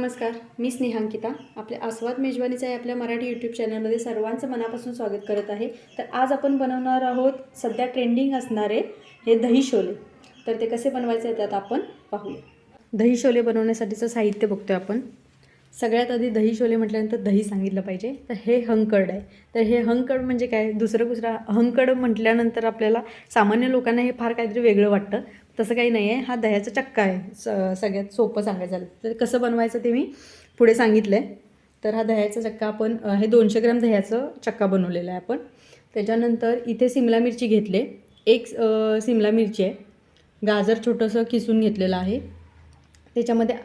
नमस्कार मी स्नेहांकिता. आपल्या आस्वाद मेजवानीचं आहे आपल्या मराठी यूट्यूब चॅनलमध्ये सर्वांचं मनापासून स्वागत करत आहे. तर आज आपण बनवणार आहोत सध्या ट्रेंडिंग असणारे हे दही शोले. तर ते कसे बनवायचे आहे त्यात आपण पाहूया. दही शोले बनवण्यासाठीचं साहित्य बघतोय आपण. सगळ्यात आधी दही शोले म्हटल्यानंतर दही सांगितलं पाहिजे. तर हे हंकड आहे. तर हे हंकड म्हणजे काय? दुसरं दुसरा हंकड म्हटल्यानंतर आपल्याला सामान्य लोकांना हे फार काहीतरी वेगळं वाटतं. तसं काही नाही आहे हा दह्याचा चक्का आहे. स सगळ्यात सोपं सांगायचं झालं तर कसं बनवायचं ते मी पुढे सांगितलं आहे तर हा दह्याचा चक्का आपण हे दोनशे ग्राम दह्याचं चक्का बनवलेलं आहे आपण. त्याच्यानंतर इथे सिमला मिरची घेतले. एक सिमला मिरची आहे. गाजर छोटंसं किसून घेतलेलं आहे. त्याच्यामध्ये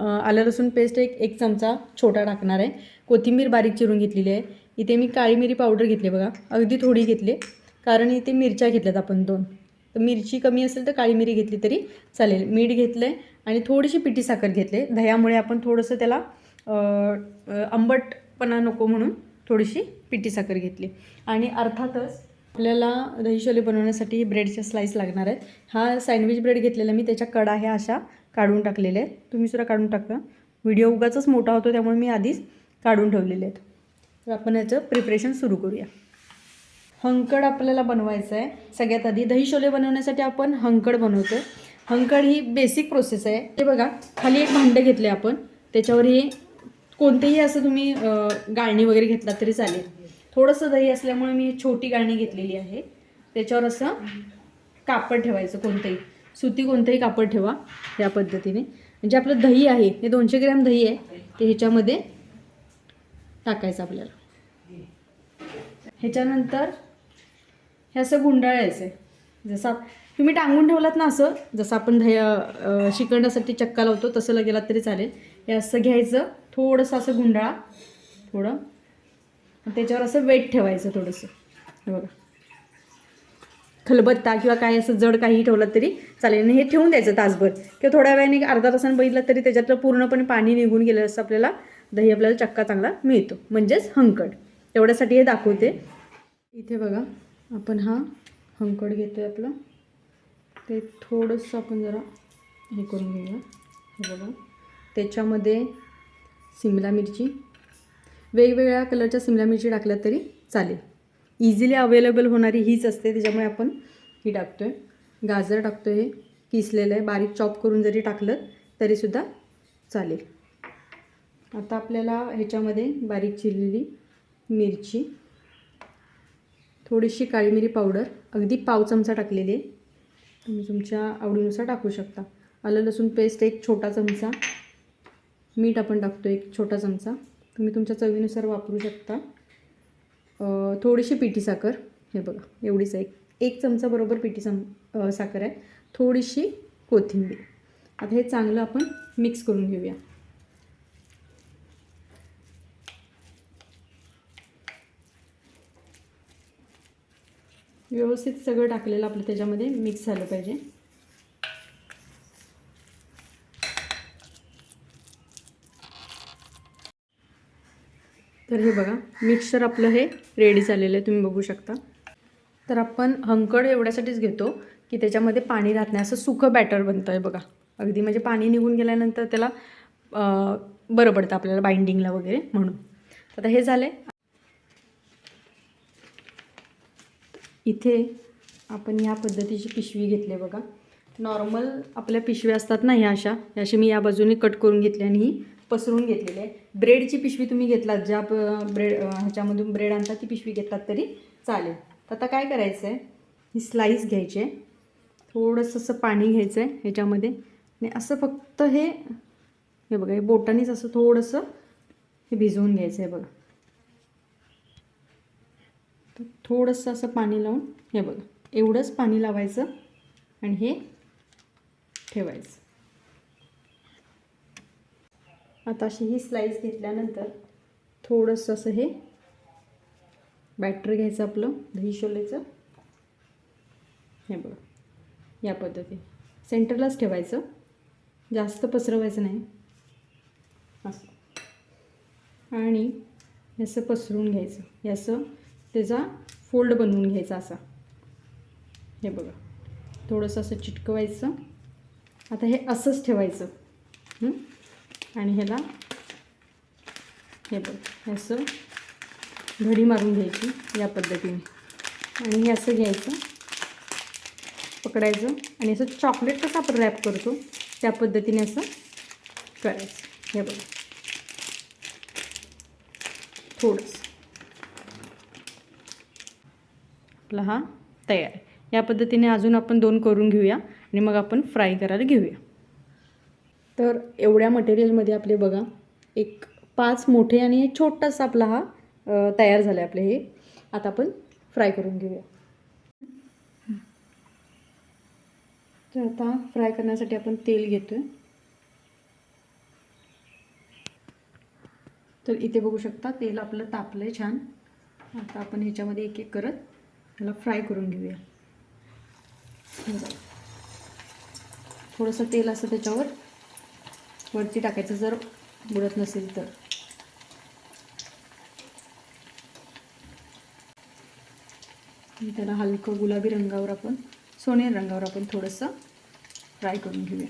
आलं लसूण पेस्ट एक एक चमचा छोटा टाकणार आहे. कोथिंबीर बारीक चिरून घेतलेली आहे. इथे मी काळी मिरी पावडर घेतली बघा. अगदी थोडी घेतली. कारण इथे मिरच्या घेतल्यात आपण दोन. मिरची कमी असेल तर काळी मिरी घेतली तरी चालेल. मीठ घेतलं आहे आणि थोडीशी पिठी साखर घेतले दह्यामुळे आपण थोडंसं त्याला आंबटपणा नको म्हणून थोडीशी पिठी साखर घेतली. आणि अर्थातच आपल्याला दही छोले बनवण्यासाठी ब्रेडच्या स्लाईस लागणार आहेत. हा सँडविच ब्रेड घेतलेला मी त्याच्या कडा ह्या अशा काढून टाकलेल्या आहेत. तुम्ही सुद्धा काढून टाका. व्हिडिओ उगाचच मोठा होतो त्यामुळे मी आधीच काढून ठेवलेले आहेत. तर आपण याचं प्रिपरेशन सुरू करूया. हंकड आपल्याला बनवायचं आहे सगळ्यात आधी दही छोले बनवण्यासाठी आपण हंकड बनवतो. हंकड ही बेसिक प्रोसेस आहे. हे बघा खाली एक भांडं घेतले आपण. त्याच्यावर हे कोणतेही असं तुम्ही गाळणी वगैरे घेतला तरी चालेल. थोडंसं दही असल्यामुळे मी छोटी गाळणी घेतलेली आहे. त्याच्यावर असं कापड ठेवायचं कोणतंही. सुती कोणतंही कापड ठेवा या पद्धतीने. म्हणजे आपलं दही आहे हे दोनशे ग्रॅम दही आहे. ते ह्याच्यामध्ये टाकायचं आपल्याला. ह्याच्यानंतर हे असं गुंडाळायचं आहे जसं तुम्ही टांगून ठेवलात ना असं जसं आपण दही शिकण्यासाठी चक्का लावतो तसं लगेला तरी चालेल. हे असं घ्यायचं थोडंसं असं गुंडाळा थोडं. त्याच्यावर असं वेट ठेवायचं थोडंसं. हे बघा. खलबत्ता किंवा काय असं जड काही ठेवलं तरी चालेल. आणि हे ठेवून द्यायचं तासभर. किंवा थोड्या वेळाने अर्धा तासानं बघितलं तरी त्याच्यातलं पूर्णपणे पाणी निघून गेलं असं आपल्याला दही आपल्याला चक्का चांगला मिळतो. म्हणजेच हंकड. तेवढ्यासाठी हे दाखवते. इथे बघा. आपण हा हंकड घेतो आहे आपलं. ते थोडंसं आपण जरा हे करून घेऊया. हे बघा. त्याच्यामध्ये सिमला मिरची. वेगवेगळ्या कलरच्या सिमला मिरची टाकल्या तरी चालेल. इझिली अवेलेबल होणारी हीच असते त्याच्यामुळे आपण ही टाकतो आहे गाजर टाकतो आहे किसलेलं आहे. बारीक चॉप करून जरी टाकलं तरीसुद्धा चालेल. आता आपल्याला ह्याच्यामध्ये बारीक चिरलेली मिरची थोडीशी काळी मिरी पावडर अगदी पाव चमचा टाकलेली आहे. तुम्ही तुमच्या आवडीनुसार टाकू शकता. आलं लसूण पेस्ट एक छोटा चमचा. मीठ आपण टाकतो एक छोटा चमचा. तुम्ही तुमच्या चवीनुसार वापरू शकता. थोडीशी पिठी साखर. हे बघा एवढीच एक एक चमचा बरोबर पिठी सम साखर आहे. थोडीशी कोथिंबीर. आता हे चांगलं आपण मिक्स करून घेऊया. व्यवस्थित सगळं टाकलेलं आपलं त्याच्यामध्ये मिक्स झालं पाहिजे. तर हे बघा मिक्सर आपलं हे रेडी झालेलं आहे तुम्ही बघू शकता. तर आपण हंकड एवढ्यासाठीच घेतो की त्याच्यामध्ये पाणी राहत नाही. असं सुखं बॅटर बनतं आहे बघा. अगदी म्हणजे पाणी निघून गेल्यानंतर त्याला बरं पडतं आपल्याला बाइंडिंगला वगैरे म्हणून. आता हे झालं इथे आपण या पद्धतीची पिशवी घेतली आहे बघा. नॉर्मल आपल्या पिशव्या असतात ना ह्या अशा. ह्या अशी मी या बाजूने कट करून घेतली आणि ही पसरून घेतलेली आहे. ब्रेडची पिशवी तुम्ही घेतलात. ज्या प- ब्रेड ह्याच्यामधून ब्रेड आणतात ती पिशवी घेतलात तरी चालेल. तर आता काय करायचं आहे ही स्लाईस घ्यायची आहे. थोडंसं असं पाणी घ्यायचं आहे ह्याच्यामध्ये. आणि असं फक्त हे हे बघा हे बोटानीच असं थोडंसं हे भिजवून घ्यायचं आहे बघा. तर थोडंसं असं पाणी लावून हे बघा एवढंच पाणी लावायचं आणि हे ठेवायचं. आता अशी ही स्लाईस घेतल्यानंतर थोडंसं असं हे बॅटर घ्यायचं आपलं दही शोलेचं हे बघा या पद्धतीने. सेंटरलाच ठेवायचं. जास्त पसरवायचं नाही. असं. आणि हे असं पसरून घ्यायचं. याचं त्याचा फोल्ड बनवून घ्यायचा असा. हे बघा. थोडंसं असं चिटकवायचं. आता हे असंच ठेवायचं. आणि ह्याला हे बघ. हे असं घडी मारून घ्यायची या पद्धतीने. आणि हे असं घ्यायचं. पकडायचं. आणि असं चॉकलेट कसं आपण रॅप करतो त्या पद्धतीने असं करायचं. हे बघा. थोडंसं. आपला हा तयार आहे. या पद्धतीने अजून आपण दोन करून घेऊया आणि मग आपण फ्राय करायला घेऊया. तर एवढ्या मटेरियलमध्ये आपले बघा एक पाच मोठे आणि एक छोटासा आपला हा तयार झाला आहे आपले हे. आता आपण फ्राय करून घेऊया. तर आता फ्राय करण्यासाठी आपण तेल घेतोय. तर इथे बघू शकता तेल आपलं तापलं आहे छान. आता आपण ह्याच्यामध्ये एक एक करत ह्याला फ्राय करून घेऊया. थोडंसं तेल असं त्याच्यावर वरती टाकायचं जर बुडत नसेल तर. त्याला हलकं गुलाबी रंगावर आपण सोने रंगावर आपण थोडंसं फ्राय करून घेऊया.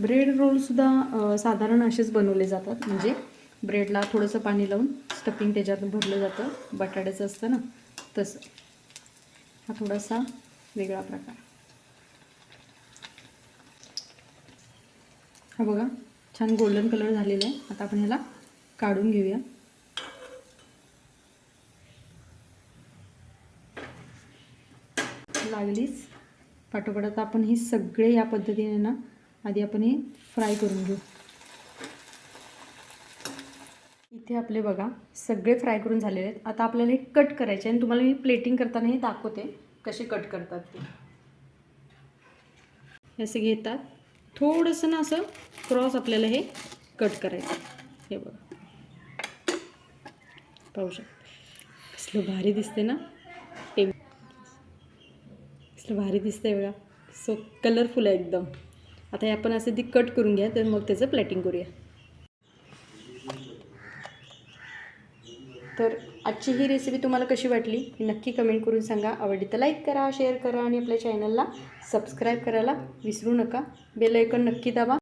ब्रेड रोलसुद्धा साधारण असेच बनवले जातात. म्हणजे ब्रेडला थोडंसं पाणी लावून स्टफिंग त्याच्यात भरलं जातं. बटाट्याचं असतं ना तसं. हा थोडासा वेगळा प्रकार. हा बघा छान गोल्डन कलर झालेला आहे. आता आपण ह्याला काढून घेऊया. लागलीच. पाठोपाठ आता आपण हे सगळे या पद्धतीने ना आधी आपण हे फ्राय करून घेऊ. इथे आपले बघा सगळे फ्राय करून झालेले आहेत. आता आपल्याला हे कट करायचे आणि तुम्हाला मी प्लेटिंग करताना हे दाखवते कसे कट करतात ते. हे असे घेतात. थोडंसं ना असं क्रॉस आपल्याला हे कट करायचं हे बघा. पाहू शकता. कसलं भारी दिसते ना. ते कसलं भारी दिसतंय बघा. सो कलरफुल आहे एकदम. आता हे आपण असं ती कट करून घ्या तर मग त्याचं प्लॅटिंग करूया. तर आजची ही रेसिपी तुम्हाला कशी वाटली? नक्की कमेंट करून सांगा. आवडली तर लाईक करा शेअर करा आणि आपल्या चॅनलला सबस्क्राईब करायला विसरू नका. बेल ऐकन नक्की दाबा.